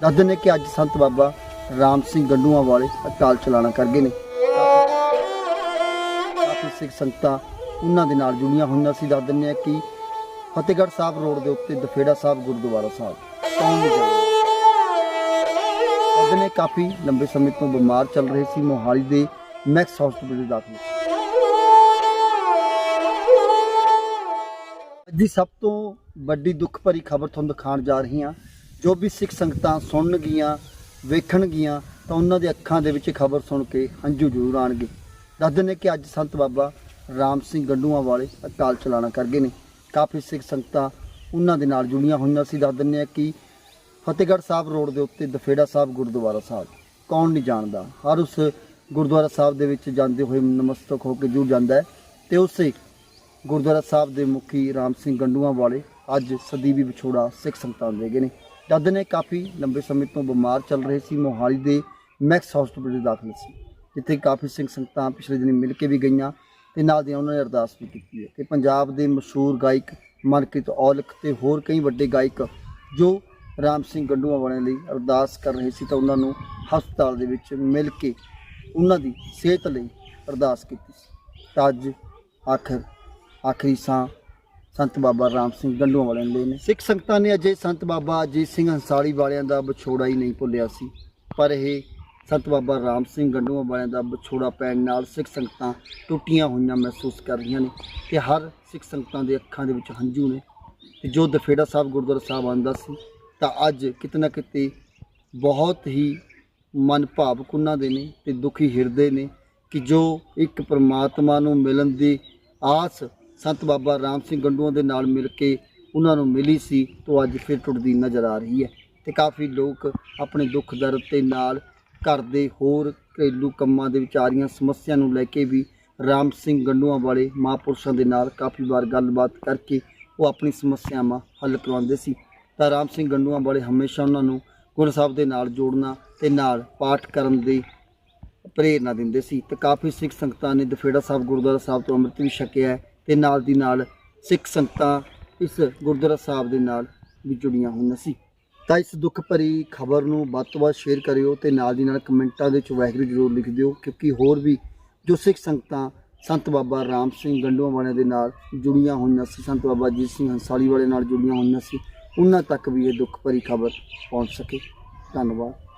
ਦੱਸਦੇ ਨੇ ਕਿ ਅੱਜ ਸੰਤ ਬਾਬਾ ਰਾਮ ਸਿੰਘ ਗੰਡੂਆਂ ਵਾਲੇ ਅਕਾਲ ਚਲਾਣਾ ਕਰ ਗਏ ਨੇ। ਕਾਫੀ ਸਿੱਖ ਸੰਗਤਾਂ ਉਹਨਾਂ ਦੇ ਨਾਲ ਜੁੜੀਆਂ ਹੋਈਆਂ ਸੀ। ਦੱਸ ਦਿੰਦੇ ਆ ਕਿ ਫਤਿਹਗੜ੍ਹ ਸਾਹਿਬ ਰੋਡ ਦੇ ਉੱਤੇ ਦਫੇੜਾ ਸਾਹਿਬ ਗੁਰਦੁਆਰਾ ਸਾਹਿਬ ਕੌਣ ਜਾਣਦਾ। ਨੇ ਕਾਫੀ ਲੰਬੇ ਸਮੇਂ ਤੋਂ ਬਿਮਾਰ ਚੱਲ ਰਹੇ ਸੀ। ਮੋਹਾਲੀ ਦੇ ਮੈਕਸ ਹਸਪੀਟਲ ਦੇ ਦਾਖਲ। ਅੱਜ ਦੀ ਸਭ ਤੋਂ ਵੱਡੀ ਦੁੱਖ ਭਰੀ ਖਬਰ ਤੁਹਾਨੂੰ ਦਿਖਾਉਣ ਜਾ ਰਹੀ ਹਾਂ। ਜੋ ਵੀ ਸਿੱਖ ਸੰਗਤਾਂ ਸੁਣਨਗੀਆਂ ਵੇਖਣਗੀਆਂ ਤਾਂ ਉਹਨਾਂ ਦੇ ਅੱਖਾਂ ਦੇ ਵਿੱਚ ਖਬਰ ਸੁਣ ਕੇ ਹੰਝੂ ਜ਼ਰੂਰ ਆਣਗੇ ਦੱਸਦੇ ਨੇ ਕਿ ਅੱਜ ਸੰਤ ਬਾਬਾ ਰਾਮ ਸਿੰਘ ਗੰਡੂਆਂ ਵਾਲੇ ਅਕਾਲ ਚਲਾਣਾ ਕਰ ਗਏ ਨੇ। ਕਾਫੀ ਸਿੱਖ ਸੰਗਤਾਂ ਉਹਨਾਂ ਦੇ ਨਾਲ ਜੁੜੀਆਂ ਹੋਈਆਂ ਸੀ। ਦੱਸ ਦਿੰਦੇ ਆ ਕਿ ਫਤਿਹਗੜ੍ਹ ਸਾਹਿਬ ਰੋਡ ਦੇ ਉੱਤੇ ਦਫੇੜਾ ਸਾਹਿਬ, ਗੁਰਦੁਆਰਾ ਸਾਹਿਬ, ਕੌਣ ਨਹੀਂ ਜਾਣਦਾ। ਹਰ ਉਸ ਗੁਰਦੁਆਰਾ ਸਾਹਿਬ ਦੇ ਵਿੱਚ ਜਾਂਦੇ ਹੋਏ ਨਮਸਤਕ ਹੋ ਕੇ ਜੁੜ ਜਾਂਦਾ ਹੈ। ਤੇ ਉਸੇ ਗੁਰਦੁਆਰਾ ਸਾਹਿਬ ਦੇ ਮੁਖੀ ਰਾਮ ਸਿੰਘ ਗੰਡੂਆਂ ਵਾਲੇ ਅੱਜ ਸਦੀਵੀ ਵਿਛੋੜਾ ਸਿੱਖ ਸੰਗਤਾਂ ਦੇ ਗਏ ਨੇ। ਜਦ ਨੇ ਕਾਫੀ ਲੰਬੇ ਸਮੇਂ ਤੋਂ ਬਿਮਾਰ ਚੱਲ ਰਹੇ ਸੀ, ਮੋਹਾਲੀ ਦੇ ਮੈਕਸ ਹਸਪੀਟਲ ਦੇ ਦਾਖਲ ਸੀ, ਜਿੱਥੇ ਕਾਫੀ ਸਿੰਘ ਸੰਗਤਾਂ ਪਿਛਲੇ ਦਿਨ ਮਿਲ ਕੇ ਵੀ ਗਈਆਂ ਤੇ ਨਾਲ ਦੀ ਉਹਨਾਂ ਨੇ ਅਰਦਾਸ ਵੀ ਕੀਤੀ ਹੈ ਕਿ ਪੰਜਾਬ ਦੇ ਮਸ਼ਹੂਰ ਗਾਇਕ ਮਨਕੀਤ ਔਲਖ ਤੇ ਹੋਰ ਕਈ ਵੱਡੇ ਗਾਇਕ ਜੋ ਰਾਮ ਸਿੰਘ ਗੰਡੂਆਂ ਵਾਲਿਆਂ ਲਈ ਅਰਦਾਸ ਕਰ ਰਹੇ ਸੀ ਤਾਂ ਉਹਨਾਂ ਨੂੰ ਹਸਪਤਾਲ ਦੇ ਵਿੱਚ ਮਿਲ ਕੇ ਉਹਨਾਂ ਦੀ ਸਿਹਤ ਲਈ ਅਰਦਾਸ ਕੀਤੀ ਸੀ। ਤਾਂ ਅੱਜ ਆਖਰ ਆਖਰੀ ਸਾਹ ਸੰਤ ਬਾਬਾ ਰਾਮ ਸਿੰਘ ਗੰਡੂਆਂ ਵਾਲਿਆਂ ਨੇ ਲਏ ਨੇ। ਸਿੱਖ ਸੰਗਤਾਂ ਨੇ ਅਜੇ ਸੰਤ ਬਾਬਾ ਅਜੀਤ ਸਿੰਘ ਹੰਸਾਲੀ ਵਾਲਿਆਂ ਦਾ ਵਿਛੋੜਾ ਹੀ ਨਹੀਂ ਭੁੱਲਿਆ ਸੀ। ਪਰ ਇਹ ਸੰਤ ਬਾਬਾ ਰਾਮ ਸਿੰਘ ਗੰਡੂਆਂ ਵਾਲਿਆਂ ਦਾ ਵਿਛੋੜਾ ਪੈਣ ਨਾਲ ਸਿੱਖ ਸੰਗਤਾਂ ਟੁੱਟੀਆਂ ਹੋਈਆਂ ਮਹਿਸੂਸ ਕਰ ਰਹੀਆਂ ਨੇ ਤੇ ਹਰ ਸਿੱਖ ਸੰਗਤਾਂ ਦੇ ਅੱਖਾਂ ਦੇ ਵਿੱਚ ਹੰਝੂ ਨੇ। ਤੇ ਜੋ ਦਫੇੜਾ ਸਾਹਿਬ, ਗੁਰਦੁਆਰਾ ਸਾਹਿਬ ਆਂਦਾ ਸੀ, ਤਾਂ ਅੱਜ ਕਿਤੇ ਨਾ ਕਿਤੇ ਬਹੁਤ ਹੀ ਮਨ ਭਾਵਕ ਉਹਨਾਂ ਦੇ ਨੇ ਤੇ ਦੁਖੀ ਹਿਰਦੇ ਨੇ ਕਿ ਜੋ ਇੱਕ ਪਰਮਾਤਮਾ ਨੂੰ ਮਿਲਣ ਦੀ ਆਸ ਸੰਤ ਬਾਬਾ ਰਾਮ ਸਿੰਘ ਗੰਡੂਆਂ ਦੇ ਨਾਲ ਮਿਲ ਕੇ ਉਹਨਾਂ ਨੂੰ ਮਿਲੀ ਸੀ, ਤੋਂ ਅੱਜ ਫਿਰ ਟੁੱਟਦੀ ਨਜ਼ਰ ਆ ਰਹੀ ਹੈ ਤੇ ਕਾਫੀ ਲੋਕ ਆਪਣੇ ਦੁੱਖ ਦਰਦ ਤੇ ਨਾਲ ਘਰ ਦੇ ਹੋਰ ਘਰੇਲੂ ਕੰਮਾਂ ਦੇ ਵਿੱਚ ਆ ਰਹੀਆਂ ਸਮੱਸਿਆ ਨੂੰ ਲੈ ਕੇ ਵੀ ਰਾਮ ਸਿੰਘ ਗੰਡੂਆਂ ਵਾਲੇ ਮਹਾਂਪੁਰਸ਼ਾਂ ਦੇ ਨਾਲ ਕਾਫੀ ਵਾਰ ਗੱਲਬਾਤ ਕਰਕੇ ਉਹ ਆਪਣੀ ਸਮੱਸਿਆਵਾਂ ਹੱਲ ਕਰਵਾਉਂਦੇ ਸੀ। ਤਾਂ ਰਾਮ ਸਿੰਘ ਗੰਡੂਆਂ ਵਾਲੇ ਹਮੇਸ਼ਾ ਉਹਨਾਂ ਨੂੰ ਗੁਰੂ ਸਾਹਿਬ ਦੇ ਨਾਲ ਜੋੜਨਾ ਤੇ ਨਾਲ ਪਾਠ ਕਰਨ ਦੀ ਪ੍ਰੇਰਨਾ ਦਿੰਦੇ ਸੀ। ਤੇ ਕਾਫੀ ਸਿੱਖ ਸੰਗਤਾਂ ਨੇ ਦਫੇੜਾ ਸਾਹਿਬ, ਗੁਰਦੁਆਰਾ ਸਾਹਿਬ ਤੋਂ ਅੰਮ੍ਰਿਤ ਵੀ ਛਕਿਆ ਹੈ। ਤੇ ਨਾਲ ਦੀ ਨਾਲ ਸਿੱਖ ਸੰਗਤਾਂ ਇਸ ਗੁਰਦੁਆਰਾ ਸਾਹਿਬ ਦੇ ਨਾਲ ਵੀ ਜੁੜੀਆਂ ਹੋਈਆਂ ਸੀ। ਤਾਂ ਇਸ ਦੁੱਖ ਭਰੀ ਖਬਰ ਨੂੰ ਵੱਧ ਤੋਂ ਵੱਧ ਸ਼ੇਅਰ ਕਰਿਓ ਤੇ ਨਾਲ ਦੀ ਨਾਲ ਕਮੈਂਟਾਂ ਦੇ ਵਿੱਚ ਵਾਹਿਗੁਰੂ ਜ਼ਰੂਰ ਲਿਖ ਦਿਓ, ਕਿਉਂਕਿ ਹੋਰ ਵੀ ਜੋ ਸਿੱਖ ਸੰਗਤਾਂ ਸੰਤ ਬਾਬਾ ਰਾਮ ਸਿੰਘ ਗੰਡੂਆਂ ਵਾਲਿਆਂ ਦੇ ਨਾਲ ਜੁੜੀਆਂ ਹੋਈਆਂ ਸੀ, ਸੰਤ ਬਾਬਾ ਅਜੀਤ ਸਿੰਘ ਹੰਸਾਲੀ ਵਾਲੇ ਨਾਲ ਜੁੜੀਆਂ ਹੋਈਆਂ ਸੀ, ਉਹਨਾਂ ਤੱਕ ਵੀ ਇਹ ਦੁੱਖ ਭਰੀ ਖਬਰ ਪਹੁੰਚ ਸਕੇ। ਧੰਨਵਾਦ।